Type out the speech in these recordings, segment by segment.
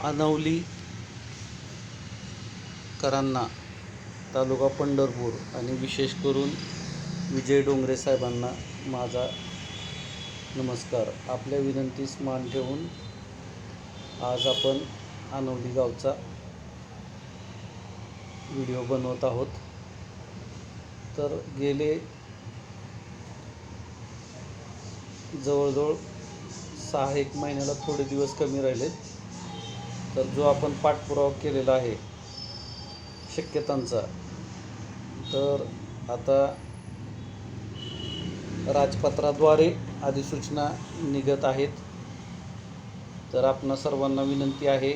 अनवलीकरांना तालुका पंढरपूर आणि विशेष करून विजय डोंगरे साहेबांना माझा नमस्कार. आपल्या विनंतीस मान ठेवून आज आपण अनवली गावचा व्हिडिओ बनवत आहोत. तर गेले जवळजवळ सहा एक महिन्याला थोडे दिवस कमी राहिलेत. तर जो आपण पाठपुरावा केलेला आहे शक्यतांचा तर आता राजपत्राद्वारे अधिसूचना निघत आहेत. तर आपणा सर्वांना विनंती आहे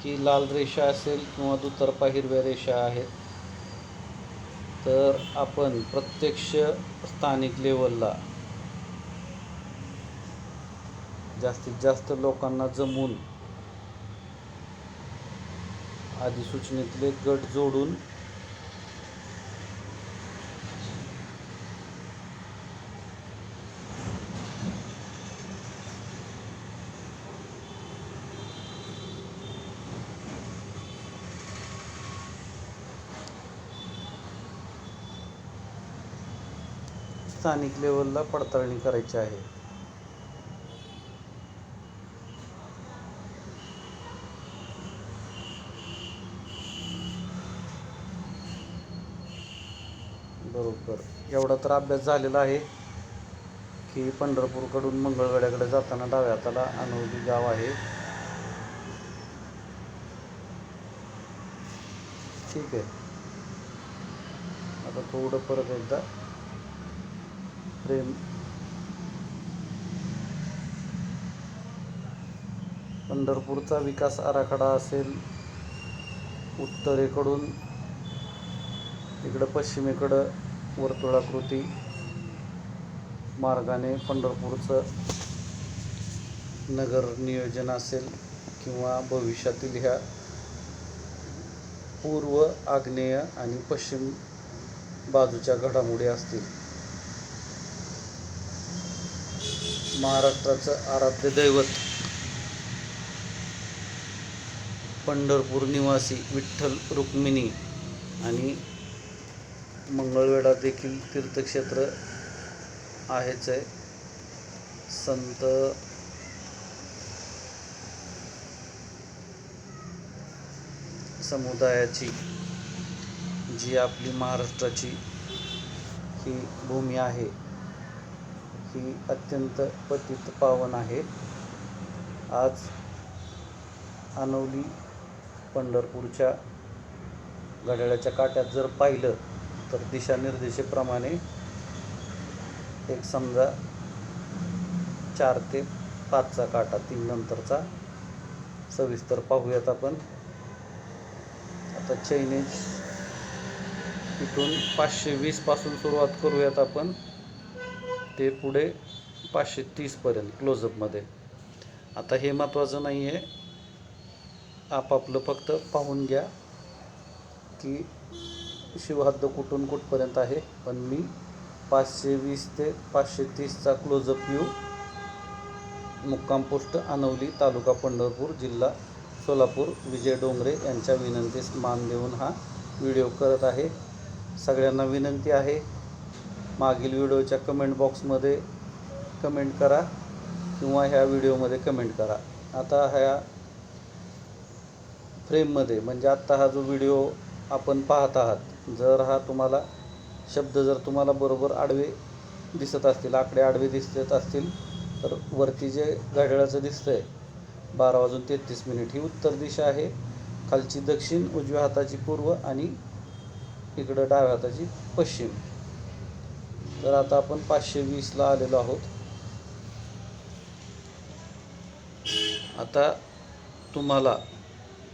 की लाल रेषा असेल किंवा दुतर्फा हिरव्या रेषा आहेत तर आपण प्रत्यक्ष स्थानिक लेवलला जास्तीत जास्त लोकांना जमून अधिसूचनेतले गट जोडून स्थानिक लेवलला पडताळणी करायची आहे. बरं एवढा तर अभ्यास झालेला आहे की पंढरपूरकडून मंगळगड्याकडे जाताना डाव्या हाताला अनवली गाव आहे. ठीक आहे. आता थोडं परत एकदा प्रेम. पंढरपूरचा विकास आराखडा असेल उत्तरेकडून इकडं पश्चिमेकडं वर्तुळाकृती मार्गाने पंढरपूरचं नगर नियोजन असेल किंवा भविष्यातील ह्या पूर्व आग्नेय आणि पश्चिम बाजूच्या घडामोडी असतील. महाराष्ट्राचं आराध्य दैवत पंढरपूर निवासी विठ्ठल रुक्मिणी आणि मंगळवेढा देखील तीर्थक्षेत्र आहेच आहे. संत समुदायाची जी आपली महाराष्ट्राची ही भूमी आहे ही अत्यंत पतित पावन आहे. आज अनवली पंढरपूरच्या घड्याळाच्या काट्यात जर पाहिलं तर दिशानिर्देशेप्रमाणे एक समजा चार ते पाचचा काटा तीन नंतरचा सविस्तर पाहूयात आपण. आता चैनीज इथून पाचशे वीसपासून सुरुवात करूयात आपण. ते पुढे पाचशे तीसपर्यंत क्लोजअपमध्ये आता हे महत्त्वाचं नाही आहे आपापलं फक्त पाहून घ्या की शिवहद्द कुठून कुठपर्यंत आहे? पण मी पाचशे वीस ते पाचशे तीसचा क्लोजअप व्ह्यू मुक्काम पोस्ट अनवली तालुका पंढरपूर जिल्हा सोलापूर विजय डोंगरे यांच्या विनंतीस मान देऊन हा व्हिडिओ करत आहे. सगळ्यांना विनंती आहे मागील व्हिडिओच्या कमेंट बॉक्समध्ये कमेंट करा किंवा ह्या व्हिडिओमध्ये कमेंट करा. आता ह्या फ्रेममध्ये म्हणजे आत्ता हा जो व्हिडिओ आपण पाहत आहात. जर हा तुम्हाला शब्द जर तुम्हाला बरोबर आडवे दिसत असतील आकडे आडवे दिसत असतील तर वरती जे घड्याळाचं दिसतं आहे बारा वाजून तेहतीस मिनिट ही उत्तर दिशा आहे. खालची दक्षिण उजव्या हाताची पूर्व आणि इकडं डाव्या हाताची पश्चिम. तर आता आपण पाचशे वीसला आलेलो आहोत. आता तुम्हाला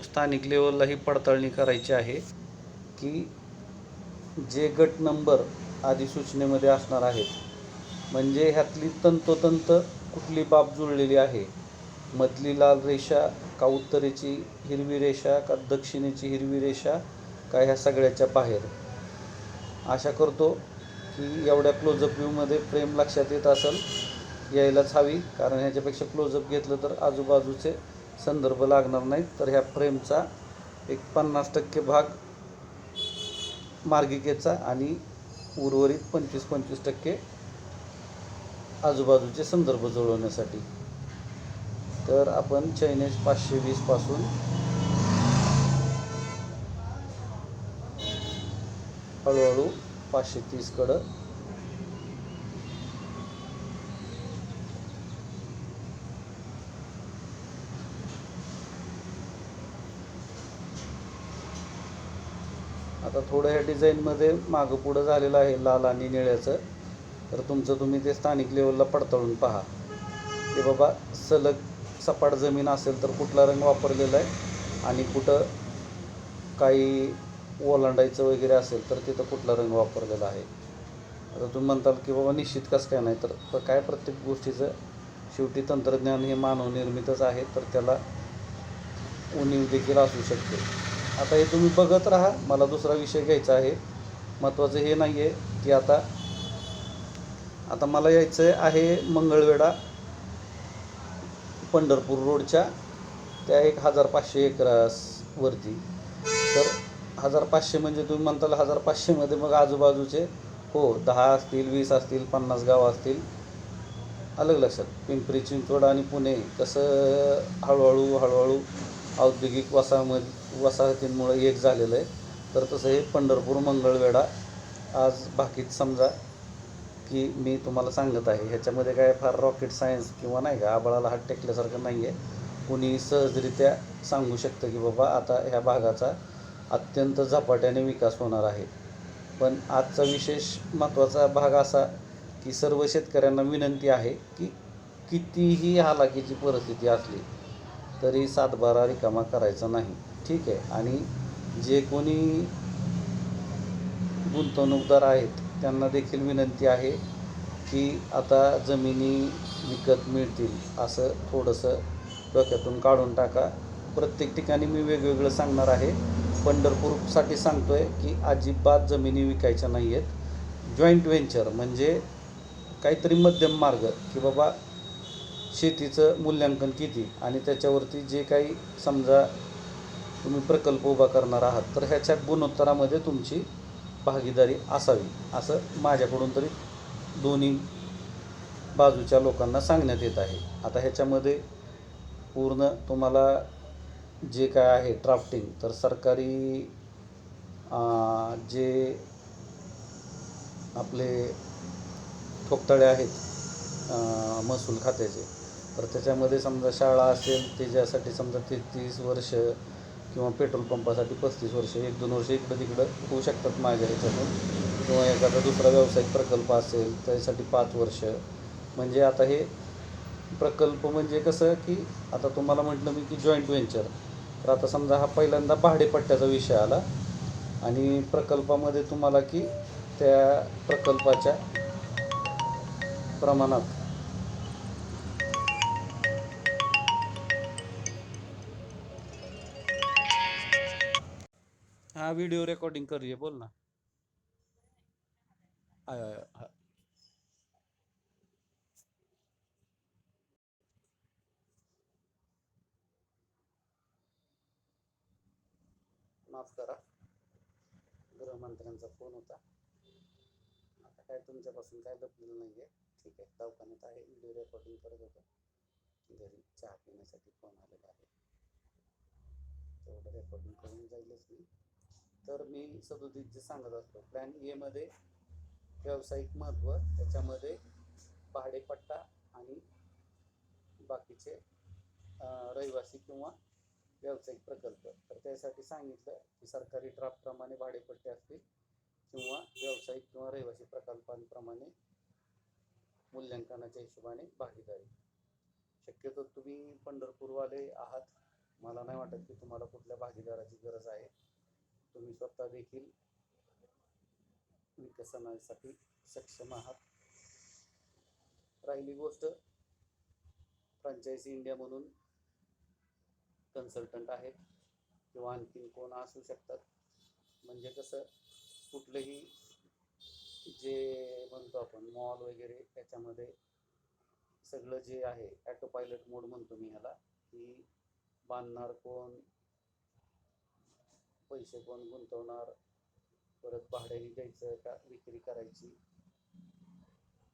स्थानिक लेवलला ही पडताळणी करायची आहे. की जे गट नंबर अधिसूचनेमध्ये असणार आहेत म्हणजे ह्यातली तंतोतंत कुठली बाब जुळलेली आहे? मधली लाल रेषा का उत्तरेची हिरवी रेषा का दक्षिणेची हिरवी रेषा का ह्या सगळ्याच्या बाहेर? आशा करतो की एवढ्या क्लोजअप व्ह्यूमध्ये प्रेम लक्षात येत असेल यायलाच हवी कारण ह्याच्यापेक्षा क्लोजअप घेतलं तर आजूबाजूचे संदर्भ लागणार नाहीत. तर ह्या फ्रेमचा एक पन्नास टक्के भाग मार्गिकेचा आणि उर्वरित पंचवीस पंचवीस टक्के आजूबाजूचे संदर्भ जुळवण्यासाठी. तर आपण चायनीज पाचशे वीसपासून हळूहळू पाचशे तीसकडं आता थोडं ह्या डिझाईनमध्ये मागं पुढं झालेलं आहे लाल आणि निळ्याचं. तर तुमचं तुम्ही ते स्थानिक लेवलला पडताळून पहा. की बाबा सलग सपाट जमीन असेल तर कुठला रंग वापरलेला आहे आणि कुठं काही ओलांडायचं वगैरे असेल तर तिथं कुठला रंग वापरलेला आहे. आता तुम्ही म्हणताल की बाबा निश्चित कसं काय नाही तर तर काय प्रत्येक गोष्टीचं शेवटी तंत्रज्ञान हे मानवनिर्मितच आहे तर त्याला उणीव देखील असू शकते. आता हे तुम्ही बघत राहा. मला दुसरा विषय घ्यायचा आहे. महत्त्वाचं हे नाही आहे की आता आता मला यायचं आहे मंगळवेढा पंढरपूर रोडच्या त्या एक हजार पाचशे एकरासवरती तर हजार पाचशे म्हणजे तुम्ही म्हणताल हजार पाचशेमध्ये मग आजूबाजूचे हो दहा असतील वीस असतील पन्नास गावं असतील. अलग लक्षात. पिंपरी चिंचवड आणि पुणे कसं हळूहळू हळूहळू औद्योगिक वसाहमत वसाहतींमुळं एक झालेलं आहे. तर तसं हे पंढरपूर मंगळवेढा. आज बाकीत समजा की मी तुम्हाला सांगत आहे ह्याच्यामध्ये काय फार रॉकेट सायन्स किंवा नाही का आबळाला हात टेकल्यासारखं नाही आहे कुणी सहजरित्या सांगू शकतं की बाबा आता ह्या भागाचा अत्यंत झपाट्याने विकास होणार आहे. पण आजचा विशेष महत्त्वाचा भाग असा की सर्व शेतकऱ्यांना विनंती आहे की कितीही हालाकीची परिस्थिती असली तरी सातबारा रिकामा करायचा नाही. ठीक आहे. आणि जे कोणी गुंतवणूकदार आहेत त्यांना देखील विनंती आहे की आता जमिनी विकत मिळतील असं थोडंसं डोक्यातून काढून टाका. प्रत्येक ठिकाणी मी वेगवेगळं सांगणार आहे. पंढरपूरसाठी सांगतो आहे की अजिबात जमिनी विकायच्या नाही आहेत जॉईंट व्हेंचर म्हणजे काहीतरी मध्यम मार्ग की बाबा शेतीचं मूल्यांकन किती आणि त्याच्यावरती जे काही समजा तुम्ही प्रकल्प उभा करणार आहात तर ह्याच्या गुणोत्तरामध्ये तुमची भागीदारी असावी असं माझ्याकडून तरी दोन्ही बाजूच्या लोकांना सांगण्यात येत आहे. आता ह्याच्यामध्ये पूर्ण तुम्हाला जे काय आहे ड्राफ्टिंग तर सरकारी जे आपले ठोकताळे आहेत महसूल खात्याचे तर त्याच्यामध्ये समजा शाळा असेल त्याच्यासाठी समजा तेहतीस वर्ष किंवा पेट्रोल पंपासाठी पस्तीस वर्ष एक दोन वर्ष इकडं तिकडं होऊ शकतात माझ्या ह्याच्यातून. किंवा एखादा दुसरा व्यावसायिक प्रकल्प असेल त्यासाठी पाच वर्ष. म्हणजे आता हे प्रकल्प म्हणजे कसं की आता तुम्हाला म्हटलं मी की जॉईंट व्हेंचर तर आता समजा हा पहिल्यांदा भाडेपट्ट्याचा विषय आला. आणि प्रकल्पामध्ये तुम्हाला की त्या प्रकल्पाच्या प्रमाणात हाँ वीडियो रिकॉर्डिंग कर रही है बोल ना. आया हाँ. माफ करा. गृहमंत्र्यांचा फोन होता. आता काय तुमच्यापासून काय लपलेलं नाही आहे ठीक आहे दवाखान्यात आहे. व्हिडिओ रेकॉर्डिंग करत होतो. घरी चहा पिण्यासाठी फोन आलेला आहे. तेवढं रेकॉर्डिंग करून जाईलच मी. तर मी सदोदितचे सांगत असतो प्लॅन एमध्ये व्यावसायिक महत्त्व त्याच्यामध्ये भाडेपट्टा आणि बाकीचे रहिवासी किंवा व्यावसायिक प्रकल्प. तर त्यासाठी सांगितलं की सरकारी ड्राफ्टप्रमाणे भाडेपट्टे असतील किंवा व्यावसायिक किंवा रहिवासी प्रकल्पांप्रमाणे मूल्यांकनाच्या हिशोबाने भागीदारी. शक्यतो तुम्ही पंढरपूरवाले आहात. मला नाही वाटत की तुम्हाला कुठल्या भागीदाराची गरज आहे. तुम्ही स्वतः देखील विकसनासाठी सक्षम आहात. राहिली गोष्ट फ्रँचायझी इंडिया म्हणून कन्सल्टंट आहेत किंवा आणखीन कोण असू शकतात. म्हणजे कसं कुठलंही जे म्हणतो आपण मॉल वगैरे त्याच्यामध्ये सगळं जे आहे ॲटो पायलट मोड म्हणतो मी ह्याला की बांधणार कोण पैसे कोण गुंतवणार? परत भाड्याने द्यायचं का विक्री करायची?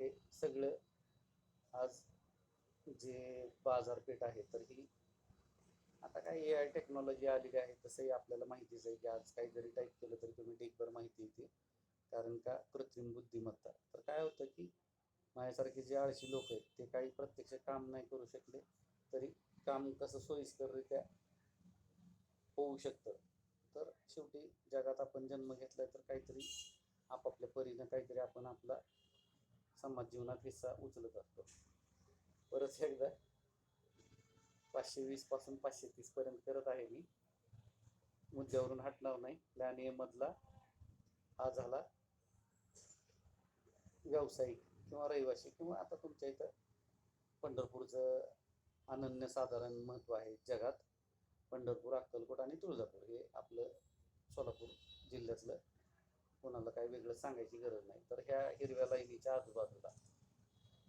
हे सगळं आज जे बाजारपेठ आहे तर ही आता काय ए आय टेक्नॉलॉजी आलेली आहे तसंही आपल्याला माहितीच आहे की आज काही जरी टाईप केलं तरी तुम्ही ढीकभर माहिती येते. कारण का कृत्रिम बुद्धिमत्ता. तर काय होतं की माझ्यासारखे जे आळशी लोक आहेत ते काही प्रत्यक्ष काम नाही करू शकले तरी काम कसं सोयीस्कररित्या होऊ शकतं? तर शेवटी जगात आपण जन्म घेतला तर काहीतरी आपापल्या परीनं काहीतरी आपण आपला समाज जीवनात हिस्सा उचलत असतो. परत एकदा पाचशे वीसपासून पाचशे तीस पर्यंत करत आहे मी. मुद्द्यावरून हटणार नाही. प्लॅन ए मधला हा झाला व्यावसायिक किंवा रहिवासी किंवा आता तुमच्या इथं पंढरपूरचं अनन्यसाधारण महत्त्व आहे जगात. पंढरपूर अक्कलकोट आणि तुळजापूर हे आपलं सोलापूर जिल्ह्यातलं कोणाला काही वेगळं सांगायची गरज नाही. तर ह्या हिरव्या लाईनीच्या आजूबाजूला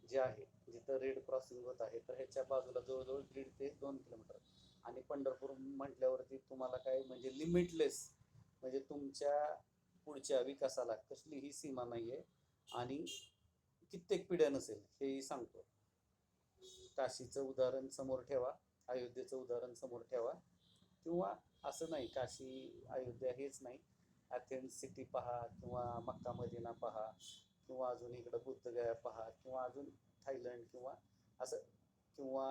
जे आहे जिथं रेड क्रॉसिंग होत आहे तर ह्याच्या बाजूला जवळजवळ दीड ते दोन किलोमीटर. आणि पंढरपूर म्हटल्यावरती तुम्हाला काय म्हणजे लिमिटलेस म्हणजे तुमच्या पुढच्या विकासाला कसलीही सीमा नाही आहे आणि कित्येक पिढ्या नसेल हेही सांगतो. काशीचं उदाहरण समोर ठेवा अयोध्येचं उदाहरण समोर ठेवा. किंवा असं नाही काशी अयोध्या हेच नाही. अथेन्स सिटी पहा किंवा मक्का मदिना पहा किंवा अजून इकडं बुद्धगया पहा किंवा अजून थायलंड किंवा असं किंवा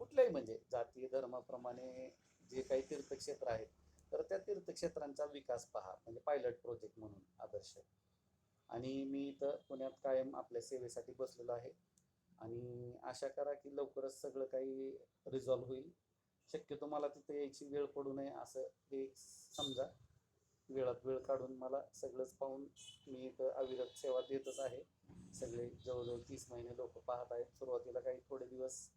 कुठल्याही म्हणजे जातीय धर्माप्रमाणे जे काही तीर्थक्षेत्र आहेत तर त्या तीर्थक्षेत्रांचा विकास पहा. म्हणजे पायलट प्रोजेक्ट म्हणून आदर्श आणि मी इथं पुण्यात कायम आपल्या सेवेसाठी बसलेलो आहे. आणि आशा करा की लवकरच सगळं काही रिझॉल्व्ह होईल. शक्यतो मला तिथं यायची वेळ पडू नये असं हे समजा. वेळात वेळ काढून मला सगळंच पाहून मी इथं अविरत सेवा देतच आहे. सगळे जवळजवळ तीस महिने लोक पाहत आहेत. सुरुवातीला काही थोडे दिवस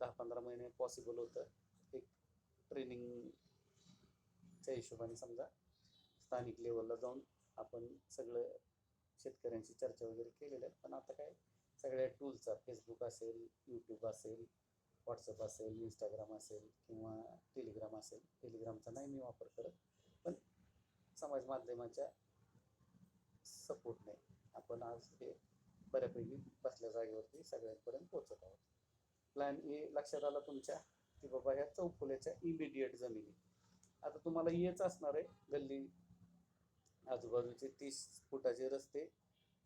दहा पंधरा महिने पॉसिबल होतं. एक ट्रेनिंगच्या हिशोबाने समजा स्थानिक लेवलला जाऊन आपण सगळं शेतकऱ्यांशी चर्चा वगैरे केलेल्या आहेत. पण आता काय सगळ्या टूलचा फेसबुक असेल यूट्यूब असेल व्हॉट्सअप असेल इंस्टाग्राम असेल किंवा टेलिग्राम असेल. टेलिग्रामचा नाही मी वापर करत पण समाज माध्यमाच्या सपोर्टने आपण आज हे बऱ्यापैकी बसल्या जागेवरती सगळ्यांपर्यंत पोहोचत आहोत. प्लॅन ए लक्षात आला तुमच्या की बाबा ह्या चौफुल्याच्या इमिडिएट जमिनी. आता तुम्हाला येच असणार आहे गल्ली आजूबाजूचे तीस फुटाचे रस्ते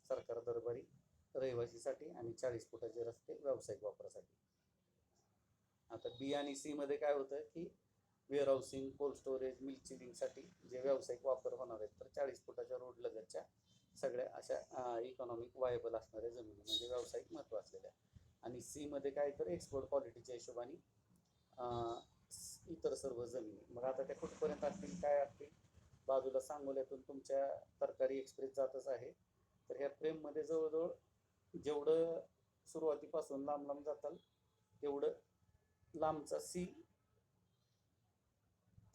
सरकार दरबारी रहिवासीसाठी आणि चाळीस फुटाचे रस्ते व्यावसायिक वापरासाठी. आता बी आणि सी मध्ये काय होतं की वेअरहाऊसिंग कोल्ड स्टोरेज मिल्क चिलिंगसाठी जे व्यावसायिक वापर होणार आहेत तर चाळीस फुटाच्या रोड लगतच्या सगळ्या अशा इकॉनॉमिक वायबल असणाऱ्या जमिनी म्हणजे व्यावसायिक महत्त्व असलेल्या आणि सी मध्ये काय तर एक्सपोर्ट क्वालिटीच्या हिशोबाने इतर सर्व जमिनी. मग आता त्या कुठपर्यंत असतील काय असतील बाजूला सांगोल्यातून तुमच्या तरकारी एक्सप्रेस जातच आहे. तर ह्या फ्रेममध्ये जवळजवळ जेवढं सुरुवातीपासून लांब लांब जाताल तेवढं लांबचा सी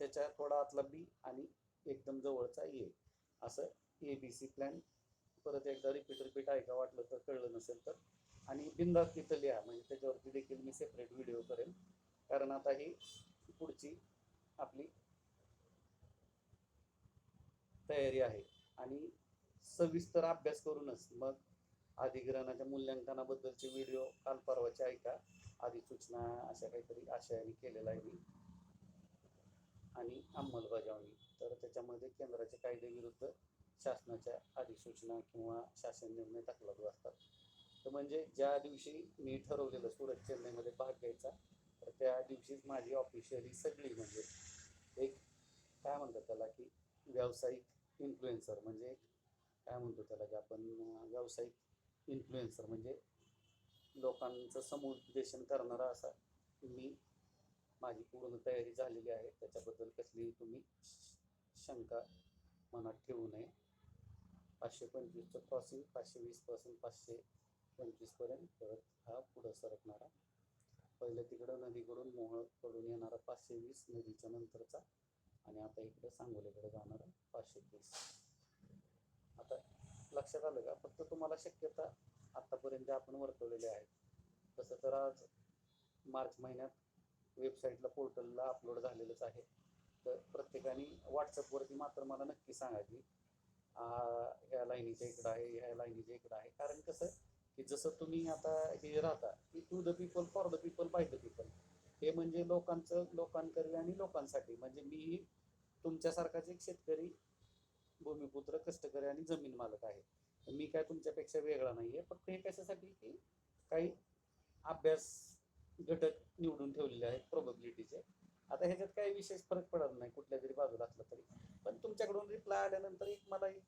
त्याच्या थोडा आतला बी आणि एकदम जवळचा ए. असं ए बी सी प्लॅन परत एकदा रिपीट रिपीट ऐका वाटलं तर कळलं नसेल तर. आणि बिंदास तिथं लिहा म्हणजे त्याच्यावरती देखील मी सेपरेट व्हिडिओ करेन. कारण आता ही पुढची आपली तयारी आहे. आणि सविस्तर अभ्यास करूनच मग अधिग्रहणाच्या मूल्यांकनाबद्दलचे व्हिडिओ काल परवाचे ऐका. अधिसूचना अशा काहीतरी आशयाने केलेला आहे. मी आणि अंमलबजावणी. तर त्याच्यामध्ये केंद्राचे कायद्याविरुद्ध शासनाच्या अधिसूचना किंवा शासन निर्णय दाखलत असतात. तर म्हणजे ज्या दिवशी मी ठरवलेलं सुरत चेन्नईमध्ये भाग घ्यायचा तर त्या दिवशीच माझी ऑफिशियली सगळी म्हणजे एक काय म्हणतात त्याला की व्यावसायिक इन्फ्लुएन्सर म्हणजे काय म्हणतो त्याला की आपण व्यावसायिक इन्फ्लुएन्सर म्हणजे लोकांचं समुपदेशन करणारा असा मी माझी पूर्ण तयारी झालेली आहे. त्याच्याबद्दल कसलीही तुम्ही शंका मनात ठेवू नये. पाचशे पंचवीसचं क्रॉसिंग पाचशे वीसपासून पाचशे पंचवीसपर्यंत परत हा पुढं सरकणारा पहिलं तिकडं नदीकडून मोहळकडून येणारा पाचशे वीस नदीच्या नंतरचा आणि आता इकडं सांगोलीकडे जाणारा पाचशे तीस. आता लक्षात आलं का? फक्त तुम्हाला शक्यता आत्तापर्यंत आपण वर्तवलेले आहेत. तसं तर आज मार्च महिन्यात वेबसाईटला पोर्टलला अपलोड झालेलंच आहे. तर प्रत्येकाने व्हॉट्सअपवरती मात्र मला नक्की सांगा की ह्या लाईनीच्या इकडं आहे ह्या लाईनीच्या इकडं आहे. कारण कसं की जसं तुम्ही आता हे राहता की to the people for the people by the people हे म्हणजे लोकांचं लोकांकरी आणि लोकांसाठी. म्हणजे मी तुमच्यासारखाच एक शेतकरी भूमिपुत्र कष्टकरी आणि जमीन मालक आहे. मी काय तुमच्यापेक्षा वेगळा नाही आहे फक्त हे कशासाठी की काही अभ्यास घटक निवडून ठेवलेले आहेत प्रोबॅबिलिटीचे आता ह्याच्यात काही विशेष फरक पडत नाही कुठल्या तरी बाजूला असला तरी. पण तुमच्याकडून रिप्लाय आल्यानंतर एक मला एक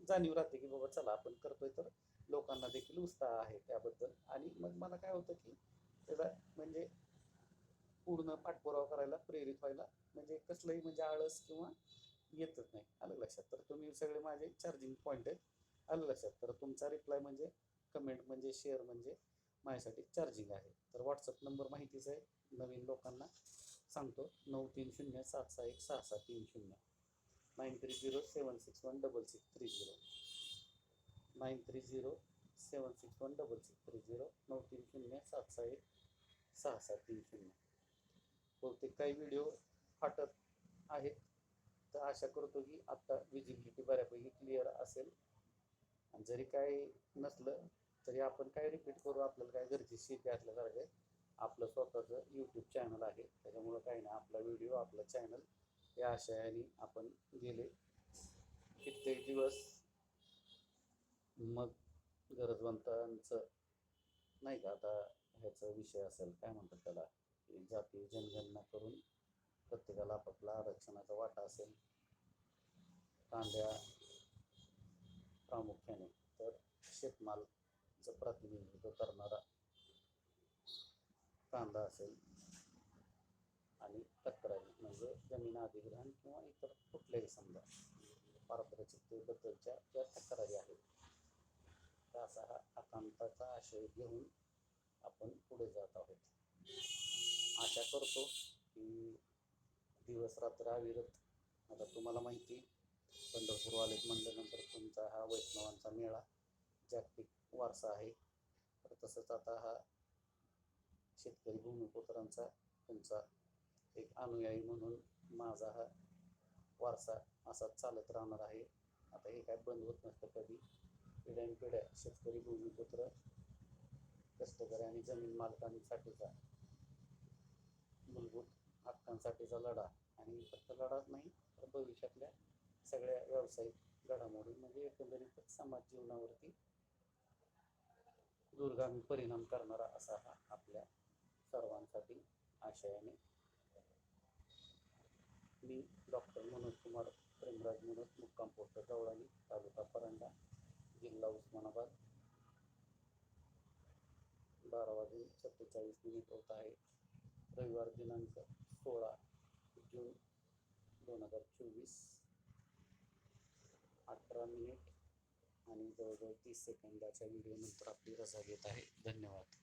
जाणीव राहते की बाबा चला आपण करतोय तर लोकांना देखील उत्साह आहे त्याबद्दल. आणि मग मला काय होतं की त्याला म्हणजे पूर्ण पाठपुरावा करायला प्रेरित व्हायला म्हणजे कसलंही म्हणजे आळस किंवा येतच नाही. आलं लक्षात. तर तुम्ही सगळे माझे चार्जिंग पॉईंट आहेत. आलं लक्षात तर तुमचा रिप्लाय म्हणजे कमेंट म्हणजे शेअर म्हणजे माझ्यासाठी चार्जिंग आहे. तर व्हॉट्सअप नंबर माहितीच आहे नवीन लोकांना सांगतो नऊ तीन शून्य सात सहा एक सहा सहा तीन शून्य. Nine three zero seven six one double six three zero nine three zero seven six one double six three zero नऊ तीन शून्य सात सहा एक सहा सहा तीन शून्य. बहुतेक काही व्हिडिओ फाटत आहेत. तर आशा करतो की आत्ता विजिबिलिटी बऱ्यापैकी क्लिअर असेल. आणि जरी काय नसलं तरी आपण काय रिपीट करू? आपल्याला काय गरजेशी असल्यासारखं आहे. आपलं स्वतःचं यूट्यूब चॅनल आहे. त्याच्यामुळं काही नाही आपला व्हिडिओ आपलं चॅनल या आशयाने आपण गेले. कित्येक दिवस मग गरजवंतांचं नाही का? आता ह्याचा विषय असेल काय म्हणतात त्याला? जाती जनगणना करून प्रत्येकाला आपापला आरक्षणाचा वाटा असेल. कांद्या प्रामुख्याने. तर शेतमालचं प्रतिनिधित्व करणारा कांदा असेल आणि तक्रारी म्हणजे जमीन अधिग्रहण किंवा इतर कुठल्याही समजा पारदर्शकतेबद्दलच्या ज्या तक्रारी आहेत त्या असा हा आकांताचा आशय घेऊन आपण पुढे जात आहोत. आशा करतो की दिवस रात्र अविरत आता तुम्हाला माहिती पंढरपूर वालेत म्हणल्यानंतर तुमचा हा वैष्णवांचा मेळा जागतिक वारसा आहे. तर तसंच आता हा शेतकरी भूमिपुत्रांचा तुमचा एक अनुयायी म्हणून माझा हा वारसा असाच चालत राहणार आहे. आता हे काय बंद होत नसतं कधी. पिढ्यानपिढ्या शेतकरी भूमिपुत्र कष्टकरी आणि जमीन मालकांसाठीचा मूलभूत हक्कांसाठीचा लढा. आणि फक्त लढाच नाही तर भविष्यातल्या सगळ्या व्यावसायिक घडामोडी म्हणजे एकंदरीत समाज जीवनावरती दूरगामी परिणाम करणारा असा हा आपल्या सर्वांसाठी आशयाने मी डॉक्टर मनोज कुमार प्रेमराज मनोज मुक्काम पोस्ट गवळाली तालुका परांडा जिल्हा उस्मानाबाद. बारा वाजून सत्तेचाळीस मिनिट होत आहे. रविवार दिनांक सोळा जून दोन हजार चोवीस. अठरा मिनिट आणि जवळजवळ तीस सेकंदाच्या व्हिडिओनंतर आपली रजा घेत आहे. धन्यवाद.